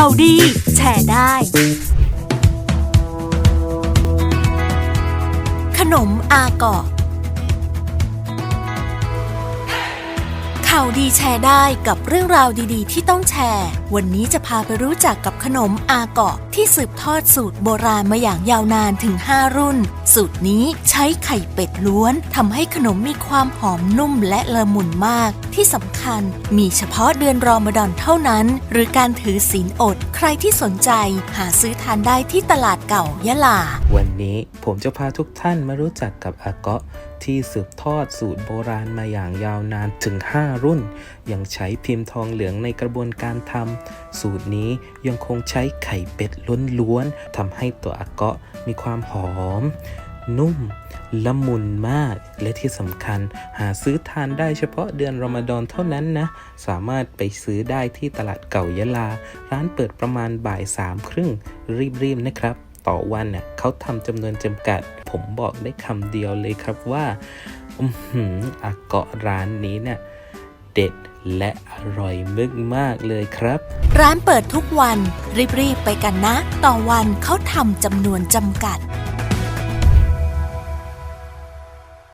ข่าวดี แชร์ได้ ขนมอาเกาะข่าวดีแชร์ได้กับเรื่องราวดีๆ ที่ต้องแชร์ วันนี้จะพาไปรู้จักกับขนมอาเกาะที่สืบทอดสูตรโบราณมาอย่างยาวนานถึง 5 รุ่น สูตรนี้ใช้ไข่เป็ดล้วนทำให้ขนมมีความหอมนุ่มและละมุนมาก ที่สำคัญมีเฉพาะเดือนรอมฎอนเท่านั้น หรือการถือศีลอด ใครที่สนใจหาซื้อทานได้ที่ตลาดเก่ายะลา วันนี้ผมจะพาทุกท่านมารู้จักกับอาเกาะที่สืบทอดสูตรโบราณมาอย่างยาวนานถึง 5 รุ่น ยังใช้พิมพ์ทองเหลืองในกระบวนการทำสูตรนี้ยังคงใช้ไข่เป็ดล้วนๆทำให้ตัวอาเกาะมีความหอม นุ่ม ละมุนมาก และที่สำคัญหาซื้อทานได้เฉพาะเดือนรอมฎอนเท่านั้นนะ สามารถไปซื้อได้ที่ตลาดเก่ายะลา ร้านเปิดประมาณบ่ายสามครึ่งรีบๆนะครับ ต่อวันน่ะเขาทำจำนวนจำกัด ผมบอกได้คำเดียวเลยครับว่าอือหืออาเกาะร้านนี้เนี่ยเด็ดและอร่อยมึกมากเลยครับ ร้านเปิดทุกวัน รีบๆไปกันนะ ต่อวันเขาทำจำนวนจำกัด